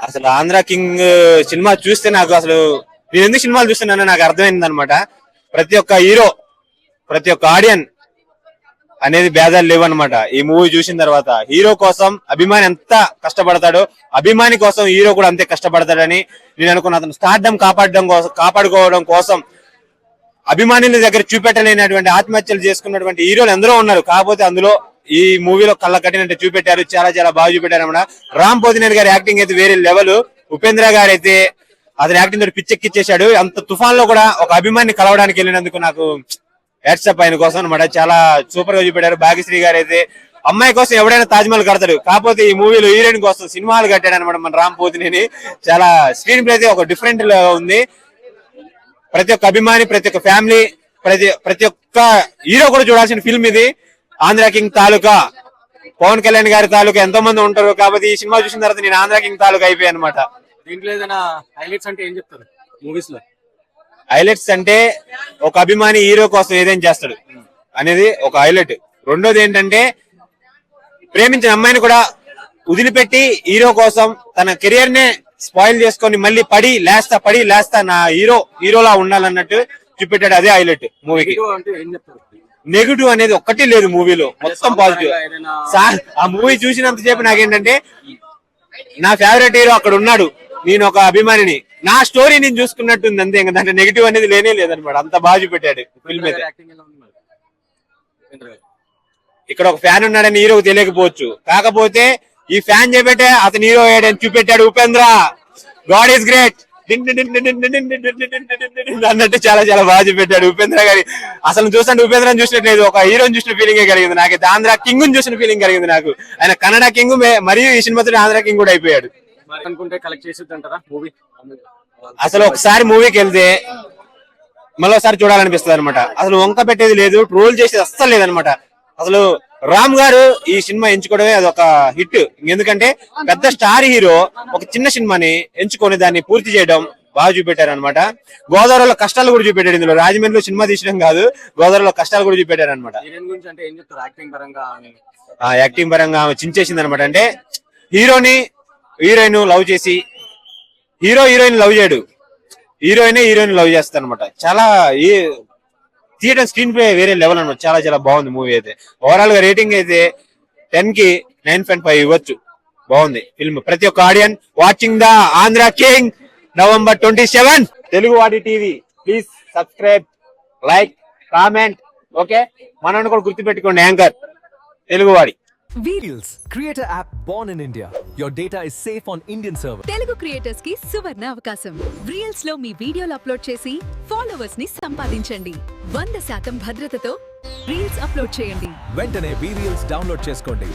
అసలు Andhra king cinema చూస్తే నాకు అసలు నేను ఎందుకు సినిమాలు చూస్తున్నానో నాకు అర్థమైంది అనమాట ప్రతి ఒక్క హీరో ప్రతి ఒక్క ఆడియన్ అనేది భేదాలు లేవన్నమాట. ఈ మూవీ చూసిన తర్వాత హీరో కోసం అభిమాని ఎంత కష్టపడతాడో అభిమాని కోసం హీరో కూడా అంతే కష్టపడతాడని నేను అనుకున్న అతను స్టార్డం కాపాడడం కోసం కాపాడుకోవడం కోసం అభిమానుల దగ్గర చూపెట్టలేనటువంటి ఆత్మహత్యలు చేసుకున్నటువంటి హీరోలు ఎందరో ఉన్నారు. కాకపోతే అందులో ఈ మూవీలో కళ్ళ కట్టినట్టు చూపెట్టారు చాలా చాలా బాగా చూపెట్టారు అన్నమాట. రామ్ పోతినేని గారి యాక్టింగ్ అయితే వేరే లెవెల్ ఉపేంద్ర గారు అయితే అతని యాక్టింగ్ తోటి పిచ్చెక్కిచ్చేశాడు. అంత తుఫాన్లో కూడా ఒక అభిమాని కలవడానికి వెళ్ళినందుకు నాకు వాట్సాప్ ఆయన కోసం అనమాట చాలా సూపర్గా చూపెట్టారు. భాగ్యశ్రీ గారు అయితే అమ్మాయి కోసం ఎవడైనా తాజ్మహల్ కడతాడు. కాకపోతే ఈ మూవీలో హీరోయిన్ కోసం సినిమాలు కట్టాడు అనమాట మన రామ్ పోతినేని చాలా స్క్రీన్ ప్లే అయితే ఒక డిఫరెంట్ ఉంది. ప్రతి ఒక్క అభిమాని ప్రతి ఒక్క ఫ్యామిలీ ప్రతి ప్రతి ఒక్క హీరో కూడా చూడాల్సిన ఫిల్మ్ ఇది. ఆంధ్ర కింగ్ తాలూకా పవన్ కళ్యాణ్ గారి తాలూకా ఎంతో మంది ఉంటారు కాబట్టి ఈ సినిమా చూసిన తర్వాత నేను ఆంధ్ర కింగ్ తాలూకా అయిపోయాను అనమాట దీంట్లో ఏదైనా హైలైట్స్ అంటే ఏం చెప్తారు మూవీస్లో హైలైట్స్ అంటే ఒక అభిమాని హీరో కోసం ఏదైనా చేస్తాడు అనేది ఒక హైలైట్. రెండోది ఏంటంటే ప్రేమించిన అమ్మాయిని కూడా వదిలిపెట్టి హీరో కోసం తన కెరియర్ నే స్పాయిల్ చేసుకొని మళ్ళీ పడి లేస్తా పడి లేస్తా నా హీరో హీరోలా ఉండాలన్నట్టు చూపెట్టాడు అదే హైలైట్ మూవీకి. నెగిటివ్ అనేది ఒక్కటి లేదు మూవీలో. మొత్తం పాజిటివ్. సార్ ఆ మూవీ చూసినంత సేపు నాకేంటంటే నా ఫేవరెట్ హీరో అక్కడ ఉన్నాడు. నేను ఒక అభిమానిని. నా స్టోరీ నేను చూసుకున్నట్టుంది అంతే. ఇంకా దాంట్లో నెగిటివ్ అనేది లేనే లేదనమాట. అంత బాగా చూపెట్టాడు ఫిల్మ్. ఇక్కడ ఒక ఫ్యాన్ ఉన్నాడని హీరోకి తెలియకపోవచ్చు. కాకపోతే ఈ ఫ్యాన్ చేపెట్టే అతను హీరో అయ్యాడని చూపెట్టాడు ఉపేంద్ర. గాడ్ ఈస్ గ్రేట్ అన్నట్టు చాలా చాలా బాగా చూపెట్టాడు ఉపేంద్ర గారి. అసలు చూస్తుంటే ఉపేంద్ర చూసినట్లేదు ఒక హీరోని చూసిన ఫీలింగ్ కలిగింది నాకైతే ఆంధ్ర కింగ్ చూసిన ఫీలింగ్ కలిగింది నాకు. ఆయన కన్నడ కింగ్ మరియు ఈ సినిమాతో ఆంధ్ర కింగ్ కూడా అయిపోయాడు. అనుకుంటే కలెక్ట్ చేసిద్ది అంటారా మూవీ అసలు ఒకసారి మూవీకి వెళ్తే మరోసారి చూడాలనిపిస్తుంది అనమాట అసలు వంక పెట్టేది లేదు ట్రోల్ చేసేది అస్సలు లేదనమాట అసలు రామ్ గారు ఈ సినిమా ఎంచుకోవడమే అది ఒక హిట్. ఎందుకంటే పెద్ద స్టార్ హీరో ఒక చిన్న సినిమాని ఎంచుకొని దాన్ని పూర్తి చేయడం బాగా చూపెట్టారు అనమాట గోదావరిలో కష్టాలు కూడా చూపెట్టాడు ఇందులో. రాజమండ్రిలో సినిమా తీసడం కాదు గోదావరిలో కష్టాలు కూడా చూపెట్టారు అనమాట యాక్టింగ్ పరంగా ఆమె ఆ యాక్టింగ్ పరంగా ఆమె చించేసింది అనమాట అంటే హీరోని హీరోయిన్ లవ్ చేసి హీరో హీరోయిన్ లవ్ చేయడు. హీరోయిన్ హీరోయిన్ లవ్ చేస్తాడు అనమాట చాలా థియేటర్ స్క్రీన్ ప్లే వేరే లెవెల్ అనమాట చాలా చాలా బాగుంది మూవీ అయితే. ఓవరాల్గా రేటింగ్ అయితే టెన్కి నైన్ పాయింట్ ఫైవ్ ఇవ్వచ్చు. బాగుంది ఫిల్మ్ ప్రతి ఒక్క audience watching the Andhra king November twenty seven Telugu వాడి TV please subscribe like comment okay మనల్ని కూడా గుర్తుపెట్టుకోండి యాంకర్. తెలుగువాడి. Reels, creator app born in India. Your data is safe on Indian server. Telugu క్రియేటర్స్కి సువర్ణ అవకాశం. రీల్స్లో మీ వీడియోలు అప్లోడ్ చేసి ఫాలోవర్స్ని సంపాదించండి. వంద శాతం భద్రతతో రీల్స్ అప్లోడ్ చేయండి. వెంటనే Reels డౌన్లోడ్ చేసుకోండి.